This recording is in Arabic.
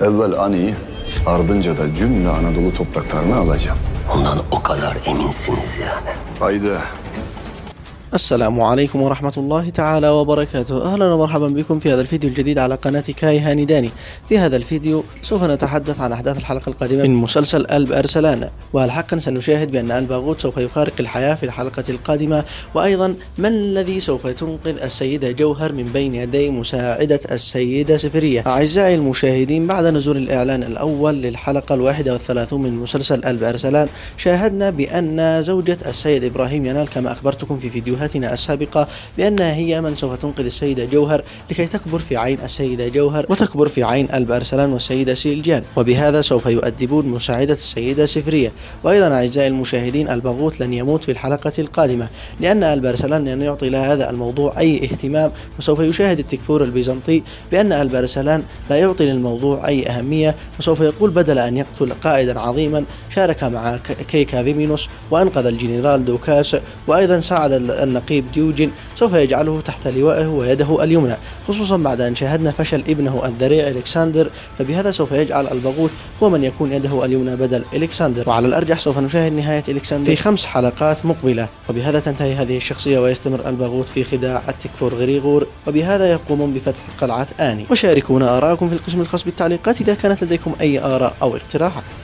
Evvel Ani, ardınca da cümle Anadolu topraklarını alacağım. Ondan o kadar eminsiniz yani. Haydi. السلام عليكم ورحمة الله تعالى وبركاته. أهلا ومرحبا بكم في هذا الفيديو الجديد على قناة كاي هانداني في هذا الفيديو سوف نتحدث عن أحداث الحلقة القادمة من مسلسل ألب أرسلان. وهل حقا سنشاهد بأن ألباغوت سوف يفارق الحياة في الحلقة القادمة؟ وأيضا من الذي سوف تنقذ السيدة جوهر من بين يدي مساعدة السيدة سفرية؟ أعزائي المشاهدين بعد نزول الإعلان الأول للحلقة الواحدة والثلاثون من مسلسل ألب أرسلان شاهدنا بأن زوجة السيد إبراهيم ينال كما أخبرتكم في فيديوهاتنا السابقة بأنها هي من سوف تنقذ السيدة جوهر لكي تكبر في عين السيدة جوهر وتكبر في عين ألب أرسلان والسيدة سيلجان. وبهذا سوف يؤدبون مساعدة السيدة سفرية. وأيضا أعزائي المشاهدين الباغوت لن يموت في الحلقة القادمة لأن ألب أرسلان لن يعطي لها هذا الموضوع أي اهتمام. وسوف يشاهد التكفور البيزنطي بأن ألب أرسلان لا يعطي للموضوع أي أهمية. وسوف يقول بدل أن يقتل قائدا عظيما شارك مع كيكا فيمينوس وأنقذ الجنرال دوكاس. وأيضا ساعد النقيب ديوجين سوف يجعله تحت لوائه ويده اليمنى خصوصا بعد أن شاهدنا فشل ابنه الذريع إلكسندر فبهذا سوف يجعل الباغوت هو من يكون يده اليمنى بدل إلكسندر وعلى الأرجح سوف نشاهد نهاية إلكسندر في خمس حلقات مقبلة وبهذا تنتهي هذه الشخصية ويستمر الباغوت في خداع التكفور غريغور وبهذا يقومون بفتح قلعة آني. وشاركونا آراءكم في القسم الخاص بالتعليقات إذا كانت لديكم أي آراء أو اقتراحات.